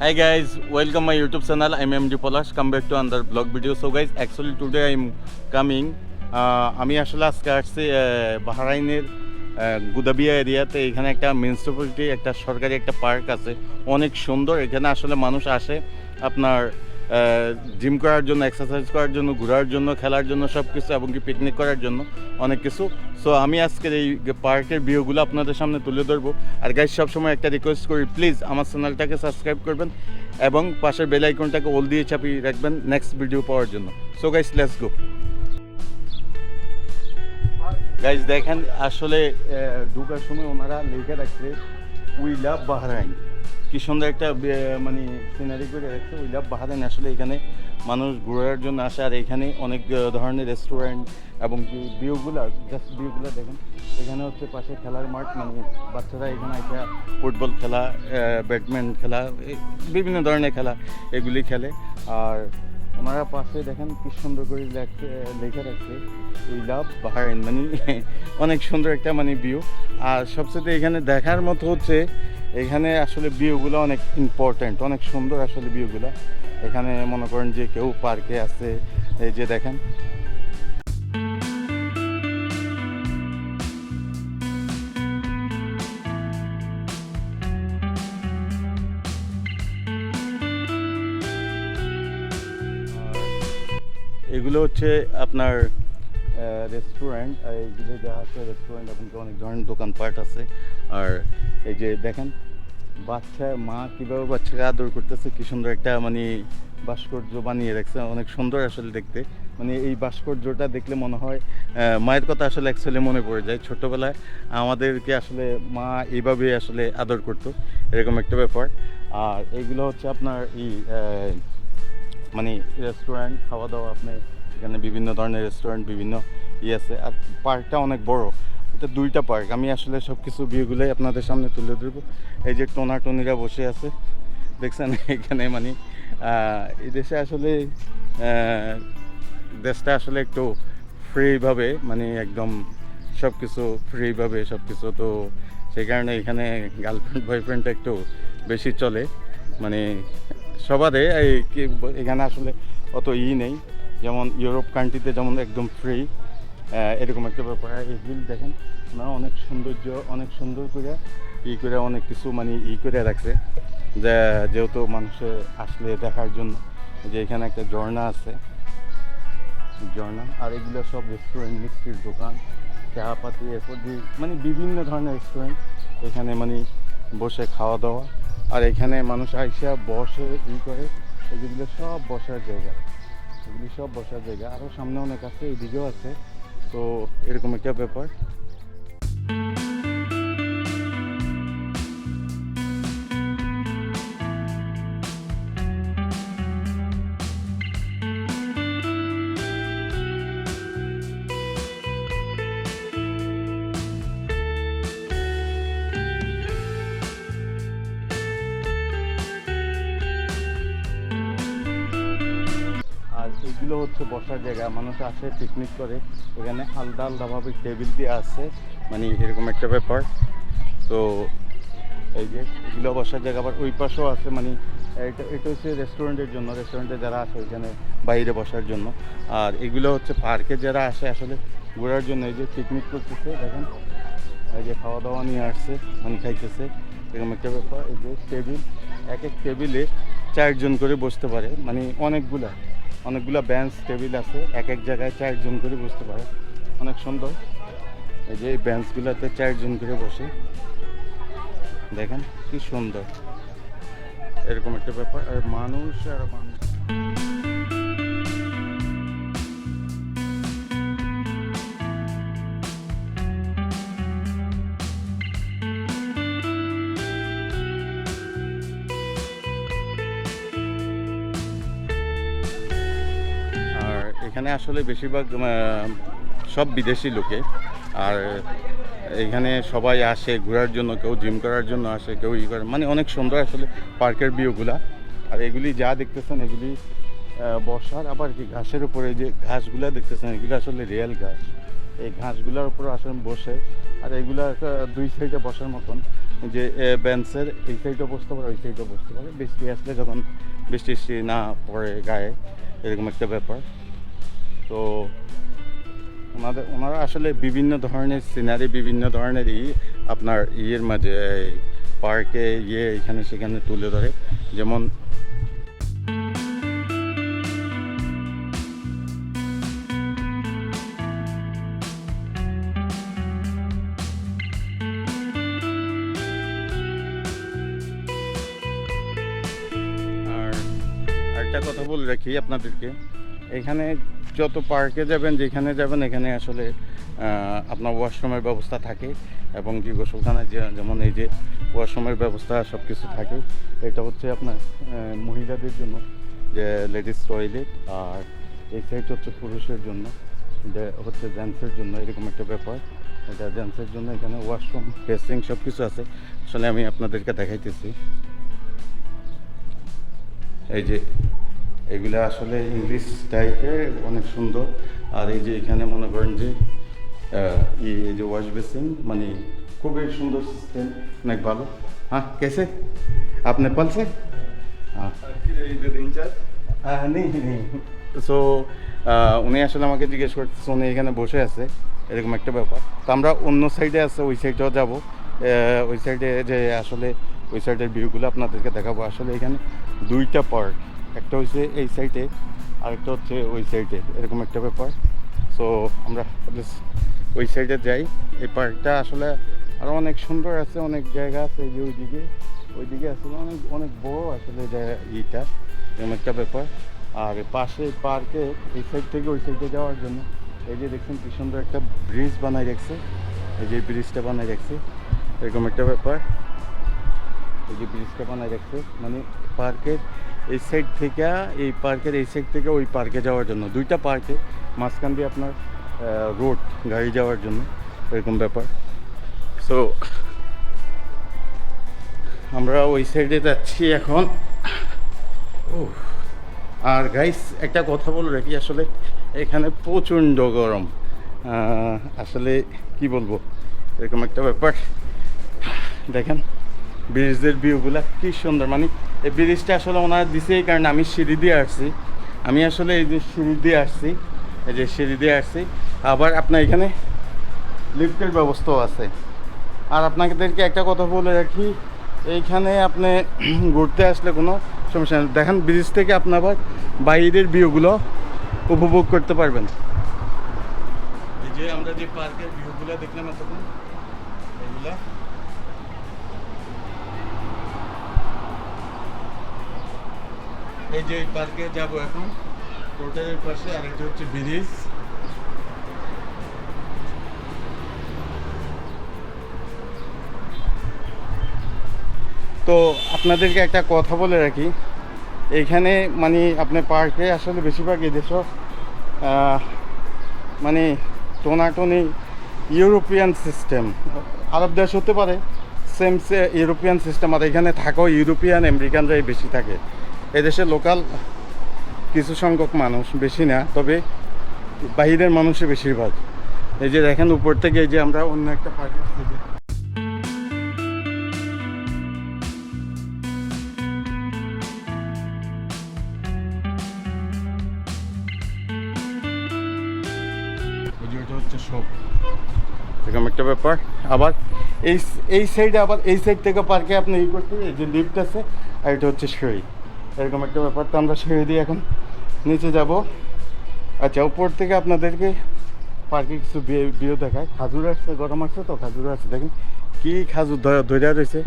Hi guys, welcome my YouTube channel. I'm MD Polash. Come back to another vlog video. So guys, actually today I'm coming. Uh, আমি আসলে আজকে আসছি বাহরাইনের গুদাবিয়া এরিয়াতে এখানে একটা municipality একটা সরকারি একটা পার্ক আছে অনেক সুন্দর এখানে আসলে মানুষ আসে আপনার জিম করার জন্য এক্সারসাইজ করার জন্য, ঘোরার জন্য, খেলার জন্য সব কিছু এবং কি পিকনিক করার জন্য অনেক কিছু। সো আমি আজকের এই পার্কের ভিউগুলো আপনাদের সামনে তুলে ধরবো। আর গাইজ সবসময় একটা রিকোয়েস্ট করি প্লিজ আমার চ্যানেলটাকে সাবস্ক্রাইব করবেন এবং পাশের বেল আইকনটাকে ওল দিয়ে চাপিয়ে রাখবেন নেক্সট ভিডিও পাওয়ার জন্য। So guys let's go guys দেখেন, আসলে ঢোকার সময় ওনারা লিখে রাখছে উই লাভ বাহরাইন কি সুন্দর একটা মানে সিনারি করে রাখছে উই লাভ বাহরাইন আসলে এখানে মানুষ ঘোরার জন্য আসে। আর এখানে অনেক ধরনের রেস্টুরেন্ট এবং কি ভিউগুলো জাস্ট ভিউগুলো দেখেন। এখানে হচ্ছে পাশে খেলার মাঠ মানে বাচ্চারা এখানে একটা ফুটবল খেলা ব্যাডমিন্টন খেলা বিভিন্ন ধরনের খেলা এগুলি খেলে। আর ওনারা পাশে দেখেন কি সুন্দর করে লেখা রাখছে লাভ বাহারাইন মানে অনেক সুন্দর একটা মানে ভিউ আর সবচেয়ে এখানে দেখার মতো হচ্ছে এখানে আসলে ভিউগুলো অনেক ইম্পর্ট্যান্ট অনেক সুন্দর আসলে ভিউগুলো। এখানে মনে করেন যে কেউ পার্কে আছে, এই যে দেখেন। এগুলো হচ্ছে আপনার রেস্টুরেন্ট এইগুলো যা আছে রেস্টুরেন্ট আপনাকে অনেক ধরনের দোকান দোকানপাট আছে। আর এই যে দেখেন, বাচ্চা, মা কীভাবে বাচ্চাকে আদর করতেছে, কি সুন্দর একটা মানে ভাস্কর্য বানিয়ে রাখছে, অনেক সুন্দর আসলে দেখতে। মানে এই ভাস্কর্যটা দেখলে মনে হয় মায়ের কথা আসলে অ্যাকচুয়ালি মনে পড়ে যায়। ছোটোবেলায় আমাদেরকে আসলে মা এইভাবে আসলে আদর করতো, এরকম একটা ব্যাপার। আর এইগুলো হচ্ছে আপনার এই মানে রেস্টুরেন্ট খাওয়া দাওয়া আপনার এখানে বিভিন্ন ধরনের রেস্টুরেন্ট বিভিন্ন ইয়ে আছে। আর পার্কটা অনেক বড়। এটা দুইটা পার্ক। আমি আসলে সব কিছু বিয়েগুলোই আপনাদের সামনে তুলে ধরবো। এই যে টোনা টনিরা বসে আছে, দেখছেন এখানে মানে এই দেশে আসলে দেশটা আসলে একটু ফ্রিভাবে মানে একদম সব কিছু ফ্রিভাবে সব কিছু তো সেই কারণে এখানে গার্লফ্রেন্ড বয়ফ্রেন্ডটা একটু বেশি চলে। মানে সবারে এই এখানে আসলে অত ই নেই। যেমন ইউরোপ কান্ট্রিতে যেমন একদম ফ্রি এরকম একটা ব্যাপার। এই হিল দেখেন, না, অনেক সৌন্দর্য, অনেক সুন্দর করে ই করে অনেক কিছু মানে ই করে রাখছে। যে, যেহেতু মানুষে আসলে দেখার জন্য, যে এখানে একটা ঝর্ণা আছে। ঝর্ণা, আর এগুলো সব রেস্টুরেন্ট মিষ্টির দোকান চা পাতি এরপর মানে বিভিন্ন ধরনের রেস্টুরেন্ট এখানে মানে বসে খাওয়া দাওয়া আর এখানে মানুষ আইসা বসে, ই করে, এগুলো সব বসার জায়গা। এগুলি সব বসার জায়গা। আরও সামনে অনেক আছে এইদিকেও আছে। তো এরকম একটা ব্যাপার। এগুলো হচ্ছে বসার জায়গা। মানুষ আসে পিকনিক করে। এখানে আলাদা আলাদাভাবে টেবিল দিয়ে আছে মানে এরকম একটা ব্যাপার। তো এই যে এগুলো বসার জায়গা। আবার ওই পাশেও আছে মানে এটা এটা হচ্ছে রেস্টুরেন্টের জন্য। রেস্টুরেন্টে যারা আসে, ওইখানে বাইরে বসার জন্য। আর এগুলো হচ্ছে পার্কে যারা আসে, আসলে ঘোরার জন্য। এই যে পিকনিক করতেছে, দেখেন। এই যে খাওয়া দাওয়া নিয়ে আসছে মানে খাইতেছে। এরকম একটা ব্যাপার। এই যে টেবিল এক এক টেবিলে চারজন করে বসতে পারে। মানে অনেকগুলা। অনেকগুলা বেঞ্চ টেবিল আছে, এক এক জায়গায় চারজন করে বসতে পারে। অনেক সুন্দর। এই যে এই বেঞ্চগুলোতে চারজন করে বসে। দেখেন কি সুন্দর। এরকম একটা ব্যাপার। আর মানুষ আর মানুষ। এখানে আসলে বেশিরভাগ সব বিদেশি লোকে। আর এখানে সবাই আসে ঘোরার জন্য, কেউ জিম করার জন্য আসে, কেউ ই করে। মানে অনেক সুন্দর আসলে পার্কের ভিউগুলা। আর এগুলি যা দেখতেছেন, এগুলি বসার আবার কি ঘাসের উপরে যে ঘাসগুলা দেখতেছেন, এগুলো আসলে রিয়েল ঘাস। এই ঘাসগুলোর উপর আসলে বসে। আর এগুলো দুই সাইডে বসার মতন। যে বেঞ্চের এই সাইডে বসতে পারে, ওই সাইডে বসতে পারে। বৃষ্টি আসলে যখন বৃষ্টি না পড়ে গায়ে, এরকম একটা ব্যাপার। তো ওনাদের, ওনারা আসলে বিভিন্ন ধরনের সিনারি বিভিন্ন ধরনের ই আপনার ইয়ের মাঝে পার্কে ইয়ে এখানে সেখানে তুলে ধরে। যেমন আর আরেকটা কথা বলে রাখি আপনাদেরকে। এখানে যত পার্কে যাবেন, যেখানে যাবেন, এখানে আসলে আপনার ওয়াশরুমের ব্যবস্থা থাকে এবং কি গোসলখানায় যেমন এই যে ওয়াশরুমের ব্যবস্থা সব কিছু থাকে, এটা হচ্ছে আপনার মহিলাদের জন্য, যে লেডিস টয়লেট আর এই সাইড হচ্ছে পুরুষের জন্য হচ্ছে জেন্টসের জন্য, এরকম একটা ব্যাপার। এটা জেন্টসের জন্য এখানে ওয়াশরুম ফেসিং সব কিছু আছে। আসলে আমি আপনাদেরকে দেখাইতেছি। এই যে এগুলো আসলে ইংলিশ টাইপের অনেক সুন্দর। আর এই যে এখানে মনে করেন যে এই যে ওয়াশ বেসিন মানে খুবই সুন্দর সিস্টেম অনেক ভালো। হ্যাঁ কেসে? আপনি পালছে? হ্যাঁ। সো উনি আসলে আমাকে জিজ্ঞেস করতেছে, উনি এখানে বসে আছে, এরকম একটা ব্যাপার। তো আমরা অন্য সাইডে আছে, ওই সাইডেও যাব। ওই সাইডে যে আসলে, ওই সাইডের ভিউগুলো আপনাদেরকে দেখাবো। আসলে এখানে দুইটা পার্ক একটা হচ্ছে এই সাইডে আরেকটা হচ্ছে ওই সাইডে এরকম একটা ব্যাপার। সো আমরা ওই সাইডে যাই। এই পার্কটা আসলে আরও অনেক সুন্দর আছে, অনেক জায়গা আছে এই যে ওইদিকে। ওইদিকে আসলে অনেক অনেক বড় আসলে জায়গা ইটা, এরকম একটা ব্যাপার। আর পাশে পার্কে এই সাইড থেকে ওই সাইডে যাওয়ার জন্য, এই যে দেখছেন কি সুন্দর একটা ব্রিজ বানাই রাখছে। এই যে ব্রিজটা বানাই রাখছে, এরকম একটা ব্যাপার। এই যে ব্রিজটা বানাই রাখছে। মানে পার্কের এই সাইড থেকে, এই পার্কের এই সাইড থেকে ওই পার্কে যাওয়ার জন্য। দুইটা পার্কে মাঝখান দিয়ে আপনার রোড গাড়ি যাওয়ার জন্য। এরকম ব্যাপার। সো আমরা ওই সাইডে যাচ্ছি এখন। উফ। আর গাইস একটা কথা বলে রাখি, আসলে এখানে প্রচণ্ড গরম। আসলে কি বলব? এরকম একটা ব্যাপার। দেখেন ব্রিজের ভিউগুলা কি সুন্দর। মানে এই ব্রিজটা আসলে ওনারা দিছে এই কারণে আমি সিঁড়ি দিয়ে আসছি। আমি আসলে এই যে সিঁড়ি দিয়ে আসছি, এই যে সিঁড়ি দিয়ে আসছি। আবার আপনার এখানে লিফটের ব্যবস্থাও আছে। আর আপনাদেরকে একটা কথা বলে রাখি, এইখানে আপনি ঘুরতে আসলে কোনো সমস্যা নেই। দেখেন ব্রিজ থেকে আপনি আবার বাইরের ভিউগুলো উপভোগ করতে পারবেন। এই যে আমরা যে পার্কের ভিউগুলো দেখলাম এতক্ষণ, এগুলা এই যে পার্কে যাব এখন। হোটেলের পাশে আর এটা হচ্ছে ব্রিজ। তো আপনাদেরকে একটা কথা বলে রাখি। এইখানে মানে আপনি পার্কে আসলে বেশিরভাগ এদেশও আহ, মানে টোনাটনি ইউরোপিয়ান সিস্টেম। আরব দেশ হতে পারে সেম সে ইউরোপিয়ান সিস্টেম। আর এখানে থাকাও ইউরোপিয়ান আমেরিকানরাই বেশি থাকে। এদেশে লোকাল কিছু সংখ্যক মানুষ বেশি না তবে বাহিরের মানুষই বেশিরভাগ। এই যে দেখেন উপর থেকে এই যে আমরা অন্য একটা পার্কে ওটা এরকম একটা ব্যাপার। আবার এই এই সাইডে আবার এই সাইড থেকে পার্কে আপনি এই করতে এই যে লিফট আছে আর এটা হচ্ছে সিঁড়ি। এরকম একটা ব্যাপার তো আমরা সিঁড়ি দিয়ে এখন নিচে যাব। আচ্ছা উপর থেকে আপনাদেরকে পার্কে কিছু বিয়ে দেখায়। খাজুর আসছে, গরম আসছে তো, খাজুর আছে দেখেন কি খাজুর ধরা রয়েছে,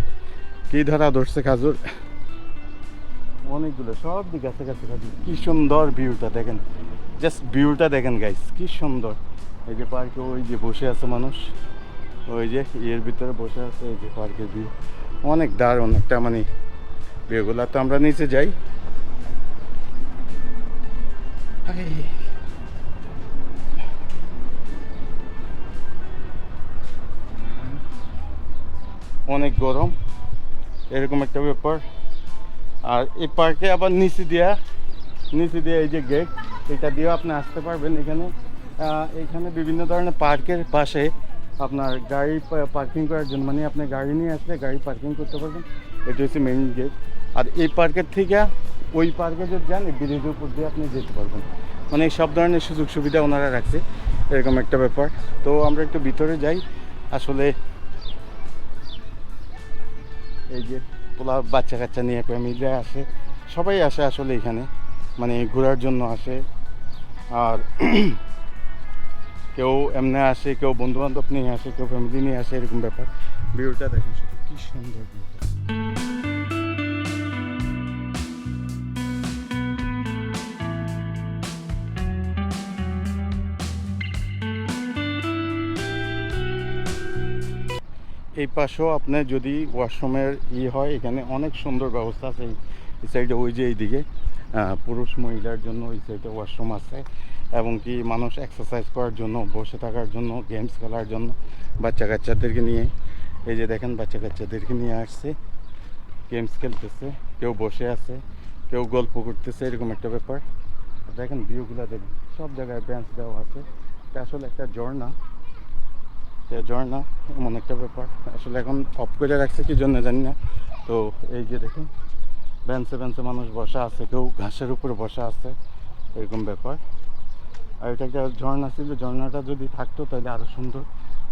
কি ধরা ধরছে খাজুর। অনেকগুলো, সব দিকে আছে কাছে খাজুর। কি সুন্দর ভিউটা, দেখেন। জাস্ট ভিউটা দেখেন গাইস কি সুন্দর। এই যে পার্কে ওই যে বসে আছে মানুষ, ওই যে ইয়ের ভিতরে বসে আছে, এই যে পার্কের ভিউ। অনেক দারুণ একটা মানে ভিউগুলা তো আমরা নিচে যাই। অনেক গরম এরকম একটা ব্যাপার। আর এই পার্কে আবার নিচে দেওয়া নিচে দিয়ে এই যে গেট এটা দিয়েও আপনি আসতে পারবেন এখানে। এখানে বিভিন্ন ধরনের পার্কের পাশে আপনার গাড়ি পার্কিং করার জন্য মানে আপনি গাড়ি নিয়ে আসলে গাড়ি পার্কিং করতে পারবেন। এটা হচ্ছে মেইন গেট আর এই পার্কের থেকে ওই পার্কে যদি যান, এই ব্রিজের উপর দিয়ে আপনি যেতে পারবেন। মানে সব ধরনের সুযোগ সুবিধা ওনারা রাখছে, এরকম একটা ব্যাপার। তো আমরা একটু ভিতরে যাই। আসলে এই যে পোলা বাচ্চা কাচ্চা নিয়ে ফ্যামিলিরা আসে, সবাই আসে আসলে এখানে। মানে ঘোরার জন্য আসে। আর কেউ এমনি আসে, কেউ বন্ধু বান্ধব নিয়ে আসে, কেউ ফ্যামিলি নিয়ে আসে, এরকম ব্যাপার। ভিউটা দেখেন শুধু, কি সুন্দর ভিউটা। এই পাশেও আপনার যদি ওয়াশরুমের ই হয়, এখানে অনেক সুন্দর ব্যবস্থা আছে। এই- সাইডে ওই যে এইদিকে পুরুষ মহিলার জন্য ওই সাইডে ওয়াশরুম আছে এবং কি মানুষ এক্সারসাইজ করার জন্য, বসে থাকার জন্য গেমস খেলার জন্য বাচ্চা কাচ্চাদেরকে নিয়ে, এই যে দেখেন বাচ্চা কাচ্চাদেরকে নিয়ে আসছে গেমস খেলতেছে, কেউ বসে আছে, কেউ গল্প করতেছে, এরকম একটা ব্যাপার। দেখেন ভিউগুলো দেখেন, সব জায়গায় বেঞ্চ দেওয়া আছে। এটা আসলে একটা ঝর্ণা। ঝর্ণা এমন একটা ব্যাপার। আসলে এখন অফ করে রাখছে, কি জন্য জানি না। তো এই যে দেখুন বেঞ্চে বেঞ্চে মানুষ বসা আছে, কেউ ঘাসের উপরে বসা আছে, এরকম ব্যাপার। আর এটা একটা ঝর্ণা ছিল, ঝর্ণাটা যদি থাকতো তাহলে আরও সুন্দর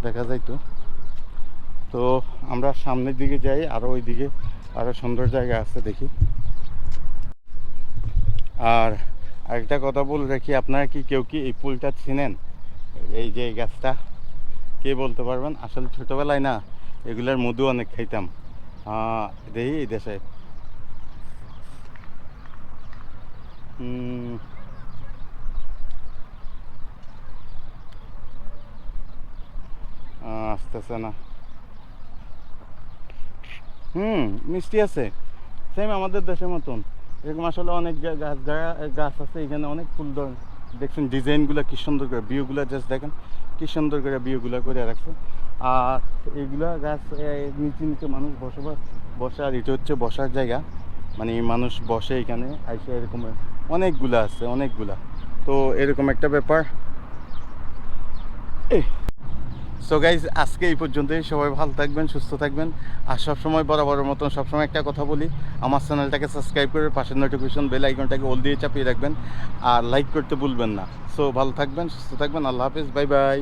দেখা যাইতো। তো আমরা সামনের দিকে যাই আরও ওই দিকে আরও সুন্দর জায়গা আছে দেখি। আর আরেকটা কথা বলে রাখি, আপনারা কি কেউ কি এই পুলটা চিনেন? এই যে গাছটা? কে বলতে পারবেন? আসলে ছোটোবেলায় না, এগুলার মধু অনেক খাইতাম। দেখি এই দেশে। আসতেছে না। হুম, মিষ্টি আছে। সেম আমাদের দেশের মতন। এরকম আসলে অনেক গাছ গাছ আছে, এখানে অনেক ফুল ধর দেখছেন ডিজাইনগুলো কী সুন্দর করে, ভিউগুলো জাস্ট দেখেন, কী সুন্দর করে ভিউগুলো করে রাখছে। আর এগুলা গাছ নিচে নিচে মানুষ বসবাস, বসে, আর এটা হচ্ছে বসার জায়গা। মানে মানুষ বসে এখানে, আইসে এরকম, অনেকগুলা আছে, অনেকগুলা। তো এরকম একটা ব্যাপার। সো গাইজ আজকে এই পর্যন্তই। সবাই ভালো থাকবেন, সুস্থ থাকবেন। আর সবসময় বরাবরের মতন সবসময় একটা কথা বলি, আমার চ্যানেলটাকে সাবস্ক্রাইব করে পাশের নোটিফিকেশন বেল আইকনটাকে ওল দিয়ে চাপিয়ে রাখবেন। আর লাইক করতে ভুলবেন না। সো ভালো থাকবেন, সুস্থ থাকবেন। আল্লাহ হাফিজ বাই বাই